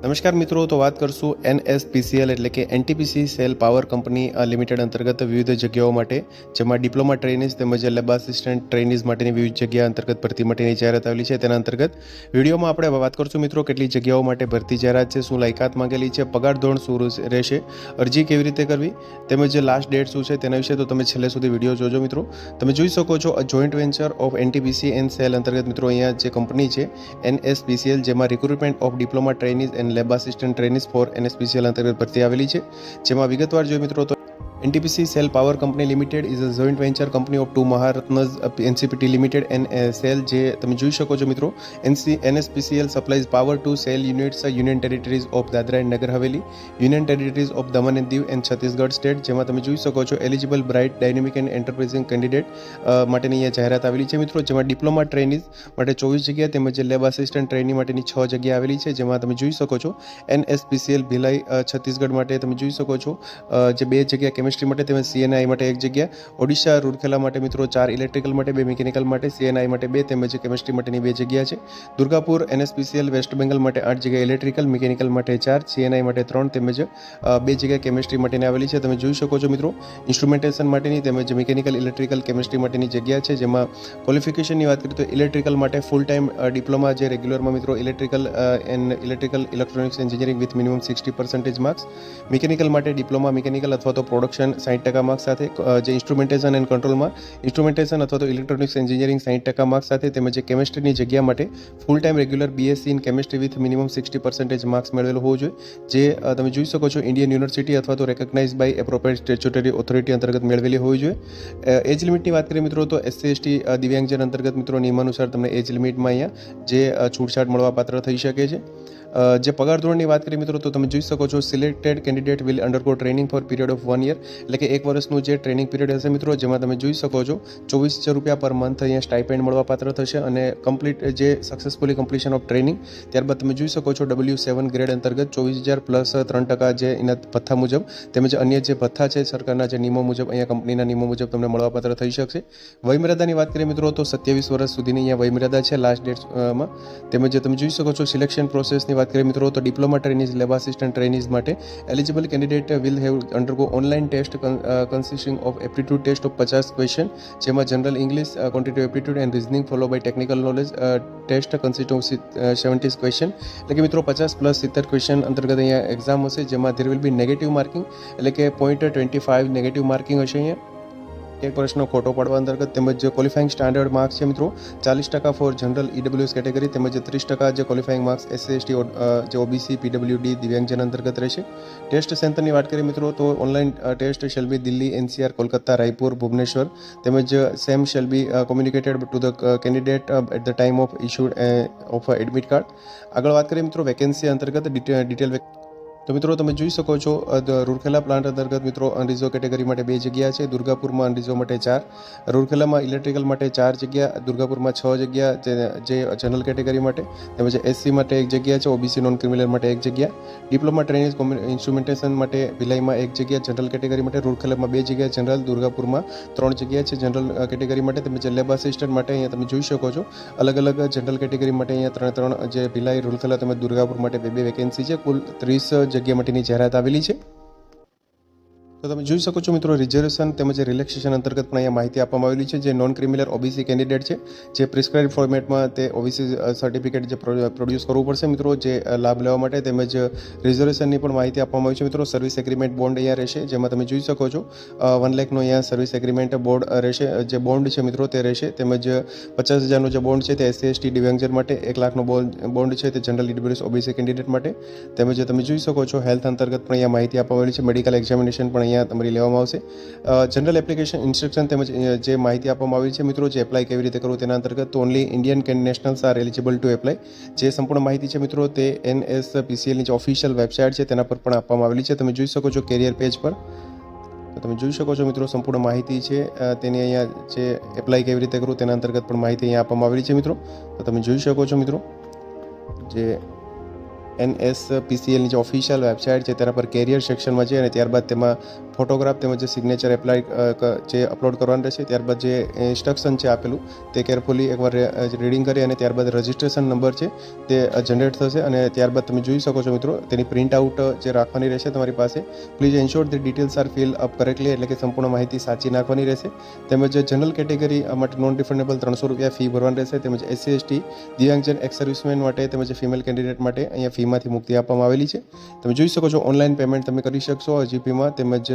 નમસ્કાર મિત્રો, તો વાત કરશું એનએસપીસીએલ એટલે કે NTPC SAIL power company limited અંતર્ગત વિવિધ જગ્યાઓ માટે, જેમાં ડિપ્લોમા ટ્રેનિઝ તેમજ લેબ આસિસ્ટન્ટ ટ્રેનિઝ માટેની વિવિધ જગ્યા અંતર્ગત ભરતી માટેની જાહેરાત આવેલી છે. તેના અંતર્ગત વિડીયોમાં આપણે વાત કરશું મિત્રો કેટલી જગ્યાઓ માટે ભરતી જાહેરાત છે, શું લાયકાત માંગેલી છે, પગાર ધોરણ શું રહેશે- અરજી કેવી રીતે કરવી, તેમજ લાસ્ટ ડેટ શું છે તેના વિશે તો તમે છેલ્લે સુધી વીડિયો જોજો મિત્રો. તમે જોઈ શકો છો joint venture of NTPC and SAIL અંતર્ગત મિત્રો અહીંયા જે કંપની છે એનએસપીસીએલ જેમાં recruitment of diploma trainees and lab assistant trainees for NSPCL અંતર્ગત ભરતી આવેલી છે જેમાં વિગતવાર જોઈએ મિત્રો તો NTPC SAIL power company limited is a joint venture company of two Maharatnas NTPC limited and SAIL જે તમે જોઈ શકો છો મિત્રો NC NSPCL supplies power to SAIL units union territories of Dadra and Nagar Haveli union territories of Daman and Diu and Chhattisgarh state જેમાં તમે જોઈ શકો છો eligible bright dynamic and enterprising candidate માટેની અહીંયા જાહેરાત આવેલી છે મિત્રો, જેમાં ડિપ્લોમા ટ્રેનિઝ માટે ચોવીસ જગ્યા તેમજ લેબ આસિસ્ટન્ટ ટ્રેનિંગ માટેની છ જગ્યા આવેલી છે, જેમાં તમે જોઈ શકો છો એનએસપીસીએલ ભિલાઈ છત્તીસગઢ માટે તમે જોઈ શકો છો જે બે જગ્યા કેમિસ્ટ્રી માટે તેમજ સીએનઆઈ માટે એક જગ્યા. ઓડિશા રૂરખેલા માટે મિત્રો ચાર ઇલેક્ટ્રિકલ માટે, બે મિકેનિકલ માટે સીએનઆઈ માટે બે, તેમજ કેમિસ્ટ્રી માટેની બે જગ્યા છે. દુર્ગાપુર એનએસપીસીએલ વેસ્ટ બેંગલ માટે આઠ જગ્યા ઇલેક્ટ્રિકલ મિકેનિકલ માટે ચાર સીએનઆઈ માટે ત્રણ, તેમજ બે જગ્યા કેમિસ્ટ્રી માટેની આવેલી છે. તમે જોઈ શકો છો મિત્રો ઇન્સ્ટ્રુમેન્ટેશન માટેની તેમજ મિકેનિકલ ઇલેક્ટ્રિકલ કેમિસ્ટ્રી માટેની જગ્યા છે. જેમાં ક્વોલિફિકેશનની વાત કરીએ તો ઇલેક્ટ્રિકલ માટે ફૂલ ટાઈમ ડિપ્લોમા જે રેગ્યુલરમાં મિત્રો electrical and electrical electronics engineering with minimum sixty percentage marks mechanical માટે ડિપ્લોમા મિકેનિકલ અથવા તો પ્રોડક્શન સાઠ ટકા માર્ક્સ સાથે જે ઇન્સ્ટ્રુમેન્ટેશન એન્ડ કંટ્રોલમાં ઇન્સ્ટ્રુમેન્ટેશન અથવા તો ઇલેક્ટ્રોનિક્સ એન્જિનિયરિંગ સાઠ ટકા માર્ક્સ સાથે તેમજ કેમેસ્ટ્રીની જગ્યા માટે full time regular BSc in chemistry with minimum sixty percentage marks મેળવેલો હોવો જોઈએ. જે તમે જોઈ શકો છો ઇન્ડિયન યુનિવર્સિટી અથવા તો recognise by appropriate statutory authority અંતર્ગત મેળવેલી હોવી જોઈએ. એજ લિમિટની વાત કરીએ મિત્રો, તો એસસી એસટી દિવ્યાંગજન અંતર્ગત મિત્રો નિયમાનુસાર તમને એજ લિમિટમાં અહીંયા જે છૂટછાટ મળવા પાત્ર થઈ શકે છે. જે પગાર ધોરણની વાત કરીએ મિત્રો, તો તમે જોઈ શકો છો selected candidate will undergo training for period of one year એટલે કે એક વર્ષનું જે ટ્રેનિંગ પીરિયડ હશે મિત્રો, જેમાં તમે જોઈ શકો છો, ચોવીસ રૂપિયા પર મંથ અહીંયા સ્ટાઇપેન્ડ મળવા પાત્ર થશે અને કમ્પ્લીટ જે સક્સેસફુલી કમ્પ્લીશન ઓફ ટ્રેનિંગ ત્યારબાદ તમે જોઈ શકો છો ડબલ્યુ સેવન ગ્રેડ અંતર્ગત ચોવીસ હજાર પ્લસ ત્રણ ટકા જે એના ભથ્થા મુજબ, તેમજ અન્ય જે ભથ્થા છે સરકારના જે નિયમો મુજબ, અહીંયા કંપનીના નિયમો મુજબ તમને મળવાપાત્ર થઈ શકશે. વયમર્યાદાની વાત કરીએ મિત્રો, તો સત્યાવીસ વર્ષ સુધીની અહીંયા વયમર્યાદા છે લાસ્ટ ડેટમાં તેમજ તમે જોઈ શકો છો સિલેક્શન પ્રોસેસની વાત કરીએ મિત્રો, તો diploma trainees lab assistant trainees માટે eligible candidate will have undergo online test consisting of aptitude test of પચાસ ક્વેશ્ચન જેમાં general English quantity aptitude and reasoning follow by technical knowledge test consist of seventies question એટલે કે મિત્રો, પચાસ plus સિત્તેર question અંતર્ગત અહીંયા એક્ઝામ હશે, જેમાં there will be negative marking એટલે કે point twenty five negative marking હશે અહીંયા. એક પ્રશ્ન ખોટો પાડવા અંતર્ગત તેમજ જે ક્વોલિફાઇંગ સ્ટાન્ડર્ડ માર્ક્સ છે મિત્રો. ચાલીસ ટકા ફોર જનરલ ઈડબ્લ્યુએસ કેટેગરી તેમજ ત્રીસ ટકા જે ક્વોલિફાઇંગ માર્ક્સ એસસી એસટી જે ઓબીસી પીડબ્લ્યુડી દિવ્યાંગજન અંતર્ગત રહેશે. ટેસ્ટ સેન્ટરની વાત કરીએ મિત્રો, તો online test shall be Delhi NCR Kolkata Raipur Bhubaneswar તેમજ same shall be communicated to the candidate at the time of issued of admit card આગળ વાત કરીએ મિત્રો વેકેન્સી અંતર્ગત ડિટેલ તો મિત્રો, તમે જોઈ શકો છો રૂરખેલા પ્લાન્ટ અંતર્ગત મિત્રો અનરિઝો કેટેગરી માટે બે જગ્યા છે. દુર્ગાપુરમાં અનરિઝો માટે ચાર રૂરખેલામાં ઇલેક્ટ્રિકલ માટે ચાર જગ્યા, દુર્ગાપુરમાં છ જગ્યા, જે જનરલ કેટેગરી માટે, તેમજ એસસી માટે એક જગ્યા છે ઓબીસી નોન ક્રિમિનલ માટે એક જગ્યા, ડિપ્લોમા ટ્રેનિંગ ઇન્સ્ટ્રુમેન્ટેશન માટે ભિલાઈમાં એક જગ્યા, જનરલ કેટેગરી માટે રૂરખેલામાં બે જગ્યા, જનરલ દુર્ગાપુરમાં ત્રણ જગ્યા છે, જનરલ કેટેગરી માટે, તેમજ લેબ આસિસ્ટન્ટ માટે અહીંયા તમે જોઈ શકો છો. અલગ અલગ જનરલ કેટેગરી માટે અહીંયા ત્રણ ત્રણ જે ભિલાઈ રૂરખેલા તેમજ દુર્ગાપુર માટે બે બે વેકેન્સી છે. કુલ ત્રીસ જગ્યા માટેની જાહેરાત આવેલી છે. તો તમે જોઈ શકો છો મિત્રો, રિઝર્વેશન તેમજ રિલેક્સેશન અંતર્ગત પણ અહીંયા માહિતી આપવામાં આવેલી છે. જે નોન ક્રિમિનલ ઓબીસી કેન્ડિડેટ છે, જે પ્રિસ્ક્રાઇબ ફોર્મેટમાં તે ઓબીસી સર્ટિફિકેટ જે પ્રોડ્યુસ કરવું પડશે મિત્રો, જે લાભ લેવા માટે તેમજ રિઝર્વેશનની પણ માહિતી આપવામાં આવી છે મિત્રો. સર્વિસ એગ્રીમેન્ટ બોન્ડ અહીંયા રહેશે, જેમાં તમે જોઈ શકો છો વન લેખનો અહીંયા સર્વિસ એગ્રીમેન્ટ બોર્ડ રહેશે જે બોન્ડ છે મિત્રો તે રહેશે. તેમજ પચાસ હજારનો જે બોન્ડ છે તે એસસી એસટી દિવ્યાંગજન માટે એક લાખનો બોન્ડ છે તે જનરલ ઈડબ્લ્યુએસ ઓબીસી કેન્ડિડેટ માટે. તેમજ તમે જોઈ શકો છો હેલ્થ અંતર્ગત પણ અહીંયા માહિતી આપવામાં આવેલી છે. મેડિકલ એક્ઝામિનેશન પણ અહીંયા તમારી લેવામાં આવશે. જનરલ એપ્લિકેશન ઇન્સ્ટ્રક્શન તેમજ જે માહિતી આપવામાં આવી છે, મિત્રો, જે એપ્લાય કેવી રીતે કરવું તેના અંતર્ગત only Indian can nationals are eligible to apply જે સંપૂર્ણ માહિતી છે, મિત્રો, તે એન એસ પીસીએલની જે ઓફિશિયલ વેબસાઇટ છે, તેના પર પણ આપવામાં આવેલી છે. તમે જોઈ શકો છો કેરિયર પેજ પર. તમે જોઈ શકો છો, મિત્રો, સંપૂર્ણ માહિતી છે. તેની અહીંયા જે એપ્લાય કેવી રીતે કરવું તેના અંતર્ગત પણ માહિતી અહીંયા આપવામાં આવેલી છે, મિત્રો. તો તમે જોઈ શકો છો, મિત્રો, જે એન એસ પીસીએલની જે ઓફિશિયલ વેબસાઇટ છે તેના પર કેરિયર સેક્શનમાં છે અને ત્યારબાદ તેમાં ફોટોગ્રાફ તેમજ સિગ્નેચર એપ્લાય જે અપલોડ કરવાનું રહેશે, ત્યારબાદ જે ઇન્સ્ટ્રક્શન છે આપેલું, તે કેરફુલી એકવાર રીડિંગ કરી અને ત્યારબાદ રજિસ્ટ્રેશન નંબર છે, તે જનરેટ થશે અને ત્યારબાદ તમે જોઈ શકો છો મિત્રો, તેની પ્રિન્ટ આઉટ જે રાખવાની રહેશે તમારી પાસે. Please ensure the details are fill up correctly એટલે કે સંપૂર્ણ માહિતી સાચી નાખવાની રહેશે. તેમજ જનરલ કેટેગરી માટે નોન રિફંડેબલ ત્રણસો રૂપિયા ફી ભરવાની રહેશે, તેમજ એસસી એસટી દિવ્યાંગજન એક્સ સર્વિસમેન માટે તેમજ ફિમેલ કેન્ડિડેટ માટે અહીંયા ફીમાંથી મુક્તિ આપવામાં આવેલી છે. તમે જોઈ શકો છો ઓનલાઈન પેમેન્ટ તમે કરી શકશો જીપીમાં તેમજ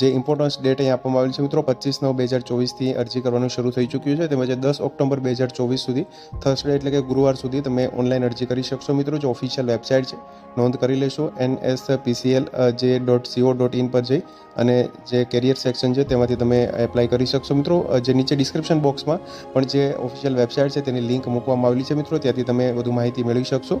જે ઇમ્પોર્ટન્સ ડેટ અહીં આપવામાં આવેલી છે, મિત્રો, પચીસ નવ બે હજાર ચોવીસથી અરજી કરવાનું શરૂ થઈ ચૂક્યું છે. તેમજ દસ ઓક્ટોબર બે હજાર ચોવીસ સુધી થર્સડે એટલે કે ગુરુવાર સુધી તમે ઓનલાઈન અરજી કરી શકશો, મિત્રો, જે ઓફિશિયલ વેબસાઇટ છે. નોંધ કરી લેશો એન એસ પીસીએલ જે ડોટ સીઓ ડોટ ઇન પર જઈ અને જે કેરિયર સેક્શન છે તેમાંથી તમે એપ્લાય કરી શકશો, મિત્રો. જે નીચે ડિસ્ક્રિપ્શન બોક્સમાં પણ જે ઓફિશિયલ વેબસાઇટ છે તેની લિંક મૂકવામાં આવેલી છે, મિત્રો. ત્યાંથી તમે વધુ માહિતી મેળવી શકશો.